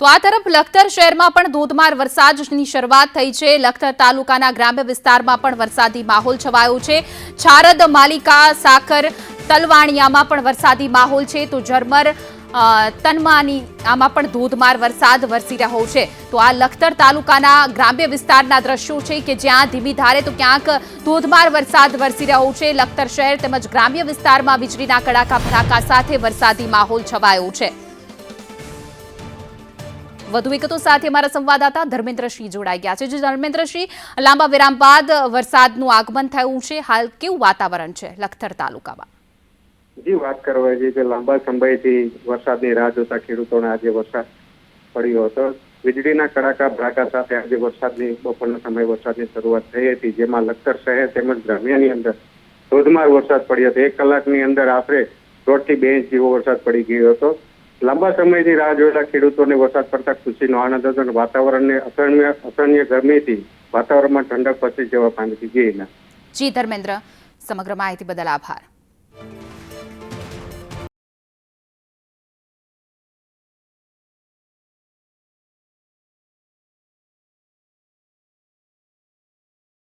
તો આ તરફ લખતર શહેરમાં પણ ધોધમાર વરસાદની શરૂઆત થઈ છે. લખતર તાલુકાના ગ્રામ્ય વિસ્તારમાં પણ વરસાદી માહોલ છવાયો છે. છારદ, માલિકા સાકર તલવાણિયામાં પણ વરસાદી માહોલ છે. તો ઝરમર તનમાની આમાં પણ ધોધમાર વરસાદ વરસી રહ્યો છે. તો આ લખતર તાલુકાના ગ્રામ્ય વિસ્તારના દ્રશ્યો છે કે જ્યાં ધીમી ધારે તો ક્યાંક ધોધમાર વરસાદ વરસી રહ્યો છે. લખતર શહેર તેમજ ગ્રામ્ય વિસ્તારમાં વીજળીના કડાકા ભડાકા સાથે વરસાદી માહોલ છવાયો છે. વધુ વિગતો સાથે અમારા સંવાદદાતા ધર્મેન્દ્રસિંહ જોડાઈ ગયા છે. જે ધર્મેન્દ્રસિંહ, લાંબા વિરામ બાદ વરસાદનું આગમન થયું છે. હાલ કેવું વાતાવરણ છે લખતર તાલુકામાં? જી વાત કરવા છે કે લાંબા સમયથી વરસાદની રાહ જોતા ખેડૂતોને આજે વરસાદ પડ્યો હતો. વીજળીના કડાકા ભડાકા સાથે આજે વરસાદની, બપોરના સમયે વરસાદની શરૂઆત થઈ હતી, જેમાં લખતર શહેર તેમજ ગ્રામ્યની અંદર ધોધમાર વરસાદ પડ્યો હતો. એક કલાકની અંદર આશરે દોઢથી બે ઇંચ જેવો વરસાદ પડી ગયો હતો. લાંબા સમયથી રાહ જોયેલા ખેડૂતોને વરસાદ પડતા ખુશીનો આનંદ હતો અને વાતાવરણને અસહ્ય અસહ્ય ગરમીથી વાતાવરણમાં ઠંડક પસી જવા પામી હતી જી ધર્મેન્દ્ર, સમગ્ર માહિતી બદલ આભાર.